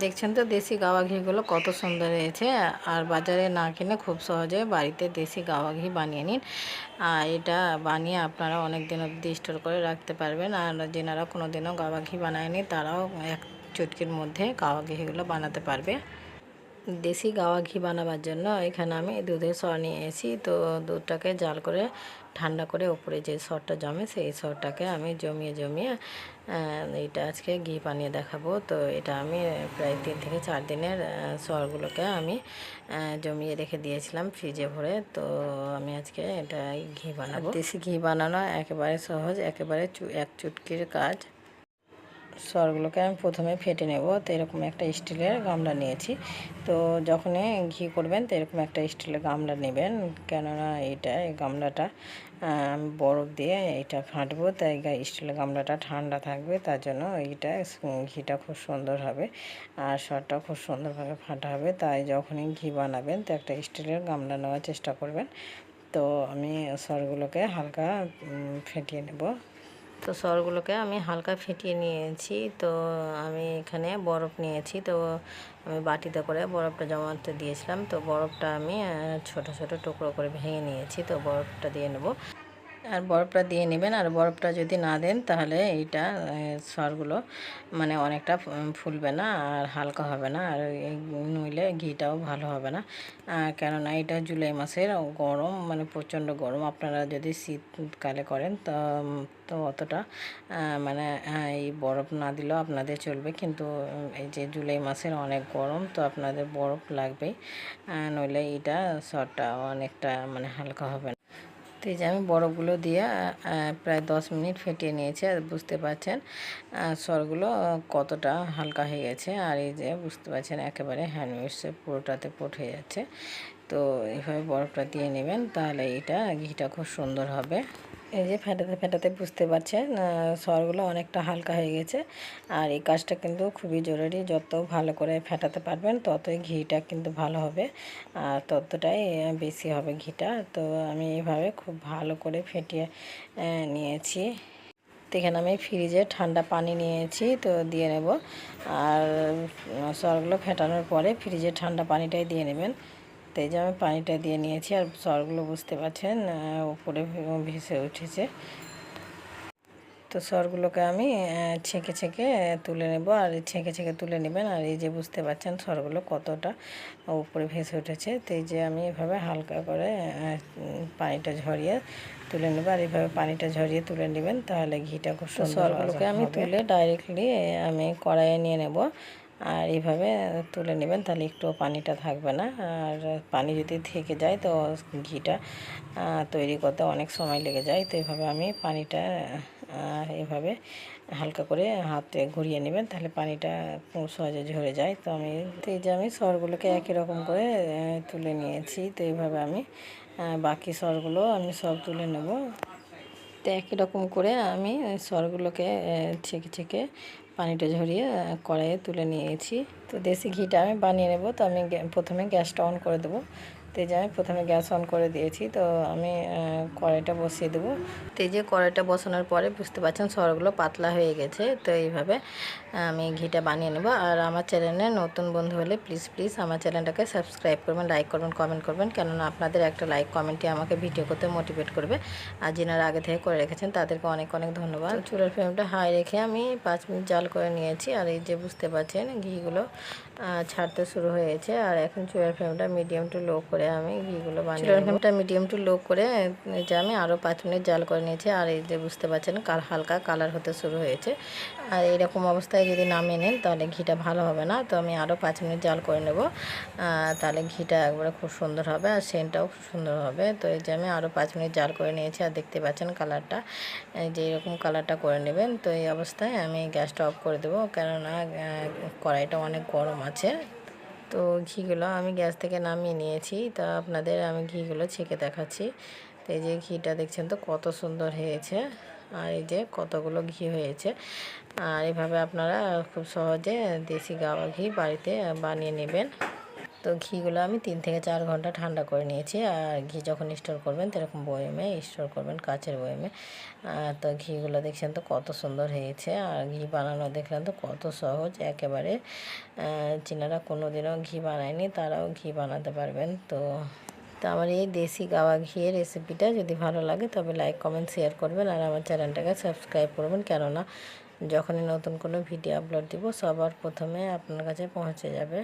দেখছেন তো, দেশি গাওয়া ঘিগুলো কত সুন্দর হয়েছে। আর বাজারে না কিনে খুব সহজে বাড়িতে দেশি গাওয়া ঘি বানিয়ে নিন। আর এটা বানিয়ে আপনারা অনেক দিন অবধি স্টোর করে রাখতে পারবেন। আর যেনারা কোনো দিনও গাওয়া ঘি বানায়নি, তারাও এক চুটকির মধ্যে গাওয়া ঘিগুলো বানাতে পারবে। দেশি গাওয়া ঘি বানাবার জন্য এখানে আমি দুধের সর নিয়ে এসেছি। তো দুধটাকে জাল করে ঠান্ডা করে ওপরে যে সরটা জমে সেই সরটাকে আমি জমিয়ে জমিয়ে এটা আজকে ঘি বানিয়ে দেখাবো। তো এটা আমি প্রায় তিন থেকে চার দিনের সরগুলোকে আমি জমিয়ে রেখে দিয়েছিলাম ফ্রিজে ভরে। তো আমি আজকে এটা ঘি বানাবো। দেশি ঘি বানানো একেবারে সহজ, একেবারে এক চুটকির কাজ। সরগুলোকে আমি প্রথমে ফেটে নেব। তো এরকম একটা স্টিলের গামলা নিয়েছি। তো যখনই ঘি করবেন, তো এরকম একটা স্টিলের গামলা নেবেন। কেননা এটা, এই গামলাটা আমি বরফ দিয়ে এটা ফাটবো তাই স্টিলের গামলাটা ঠান্ডা থাকবে। তার জন্য এইটা ঘিটা খুব সুন্দর হবে আর সরটা খুব সুন্দরভাবে ফাটা হবে। তাই যখনই ঘি বানাবেন, তো একটা স্টিলের গামলা নেওয়ার চেষ্টা করবেন। তো আমি সরগুলোকে হালকা ফেটিয়ে নেব। তো সরগুলোকে আমি হালকা ফেটিয়ে নিয়েছি। তো আমি এখানে বরফ নিয়েছি। তো আমি বাটিতে করে বরফটা জমাতে দিয়েছিলাম। তো বরফটা আমি ছোট ছোট টুকরো করে ভেঙে নিয়েছি। তো বরফটা দিয়ে নেব। আর বরফটা দিয়ে নেবেন। আর বরফটা যদি না দেন, তাহলে এইটা সরগুলো মানে অনেকটা ফুলবে না আর হালকা হবে না। আর নইলে ঘিটাও ভালো হবে না। কেননা এটা জুলাই মাসের গরম মানে প্রচণ্ড গরম। আপনারা যদি শীতকালে করেন, তো তো অতটা মানে এই বরফ না দিলেও আপনাদের চলবে। কিন্তু এই যে জুলাই মাসের অনেক গরম, তো আপনাদের বরফ লাগবেই। নইলে এটা সরটা অনেকটা মানে হালকা হবে না। তো এই যে আমি বরফগুলো দিয়ে প্রায় দশ মিনিট ফেটিয়ে নিয়েছি, আর বুঝতে পারছেন স্বরগুলো কতটা হালকা হয়ে গেছে, আর এই যে বুঝতে পারছেন একেবারে হ্যান্ডউইচে পুরোটাতে পোট হয়ে যাচ্ছে। তো এইভাবে বরফটা দিয়ে নেবেন, তাহলে এটা ঘিটা খুব সুন্দর হবে। এই যে ফেটাতে ফেটাতে বুঝতে পারছেন সরগুলো অনেকটা হালকা হয়ে গেছে। আর এই কাজটা কিন্তু খুবই জরুরি, যত ভালো করে ফেটাতে পারবেন ততই ঘিটা কিন্তু ভালো হবে। আর ততটাই বেশি হবে ঘিটা। তো আমি এইভাবে খুব ভালো করে ফেটিয়ে নিয়েছি। এখানে আমি ফ্রিজে ঠান্ডা পানি নিয়েছি, তো দিয়ে নেব। আর সরগুলো ফেটানোর পরে ফ্রিজে ঠান্ডা পানিটাই দিয়ে নেবেন। তো এই যে আমি পানিটা দিয়ে নিয়েছি আর সরগুলো বুঝতে পারছেন উপরে ভেসে উঠেছে। তো সরগুলোকে আমি ছেঁকে ছেঁকে তুলে নেব আর ছেঁকে ছেঁকে তুলে নেবেন আর এই যে বুঝতে পারছেন সরগুলো কতটা উপরে ভেসে উঠেছে তো এই যে আমি এভাবে হালকা করে পানিটা ঝরিয়ে তুলে নেব আর এইভাবে পানিটা ঝরিয়ে তুলে নেবেন তাহলে ঘিটা খুব সুন্দর সরগুলোকে আমি তুলে ডাইরেক্টলি আমি কড়াইয়ে নিয়ে নেব। আর এইভাবে তুলে নেবেন, তাহলে একটু পানিটা থাকবে না। আর পানি যদি থেকে যায় তো ঘিটা তৈরি করতে অনেক সময় লেগে যায়। তো এইভাবে আমি পানিটা এভাবে হালকা করে হাতে ঘুরিয়ে নেবেন, তাহলে পানিটা সহজে ঝরে যায়। তো আমি, এই যে আমি সরগুলোকে একই রকম করে তুলে নিয়েছি। তো এইভাবে আমি বাকি সরগুলো আমি সব তুলে নেব। তো একই রকম করে আমি সরগুলোকে ছেঁকে ছেঁকে পানিটা ঝরিয়ে কড়াইয়ে তুলে নিয়েছি। তো দেশি ঘিটা আমি বানিয়ে নেব। তো আমি প্রথমে গ্যাসটা অন করে দেবো। তো এই আমি প্রথমে গ্যাস অন করে দিয়েছি, তো আমি কড়াইটা বসিয়ে দেবো। তো এই যে কড়াইটা বসানোর পরে বুঝতে পারছেন সরগুলো পাতলা হয়ে গেছে, তো এইভাবে আমি ঘিটা বানিয়ে নেব। আর আমার চ্যানেলে নতুন বন্ধু হলে প্লিজ প্লিজ আমার চ্যানেলটাকে সাবস্ক্রাইব করবেন লাইক করবেন কমেন্ট করবেন, কেননা আপনাদের একটা লাইক কমেন্টই আমাকে ভিডিও করতে মোটিভেট করবে। আর যিনারা আগে থেকে করে রেখেছেন তাদেরকে অনেক অনেক ধন্যবাদ। চুলার ফ্লেমটা হাই রেখে আমি পাঁচ মিনিট জাল করে নিয়েছি, আর এই যে বুঝতে পারছেন ঘিগুলো ছাড়তে শুরু হয়েছে। আর এখন চুলার ফ্লেমটা মিডিয়াম টু লো করে আমি ঘিগুলো বানিয়ে মিডিয়াম টু লো করে এই যে আমি আরও পাঁচ মিনিট জাল করে নিয়েছি। আর এই যে বুঝতে পারছেন কাল হালকা কালার হতে শুরু হয়েছে। আর এইরকম অবস্থায় যদি নামিয়ে নেন তাহলে ঘিটা ভালো হবে না। তো আমি আরও পাঁচ মিনিট জাল করে নেব। তাহলে ঘিটা একবারে খুব সুন্দর হবে আর সেন্টটাও খুব সুন্দর হবে। তো এই যে আমি আরও পাঁচ মিনিট জাল করে নিয়েছি আর দেখতে পাচ্ছেন কালারটা। এই যে এরকম কালারটা করে নেবেন। তো এই অবস্থায় আমি গ্যাসটা অফ করে দেবো। কেননা কড়াইটা অনেক গরম আছে। তো ঘিগুলো আমি গ্যাস থেকে নামিয়ে নিয়েছি। তা আপনাদের আমি ঘিগুলো ছেঁকে দেখাচ্ছি। তো এই যে ঘিটা দেখছেন তো কত সুন্দর হয়েছে। আর এই যে কতগুলো ঘি হয়েছে। আর এভাবে আপনারা খুব সহজে দেশি গাওয়া ঘি বাড়িতে বানিয়ে নেবেন। তো ঘিগুলো আমি তিন থেকে চার ঘণ্টা ঠান্ডা করে নিয়েছি। আর ঘি যখন স্টোর করবেন, সেরকম বয়েমে স্টোর করবেন, কাচের বয়েমে। তো ঘিগুলো দেখছেন তো কত সুন্দর হয়েছে। আর ঘি বানানো দেখলেন তো কত সহজ। একেবারে চীনারা কোনো দিনও ঘি বানায়নি, তারাও ঘি বানাতে পারবেন। তো তো আমার এই দেশি গাওয়া ঘিয়ের রেসিপিটা যদি ভালো লাগে, তবে লাইক কমেন্ট শেয়ার করবেন। আর আমার চ্যানেলটাকে সাবস্ক্রাইব করবেন। কেননা, যখনই নতুন কোনো ভিডিও আপলোড দিব, সবার প্রথমে আপনার কাছে পৌঁছে যাবে।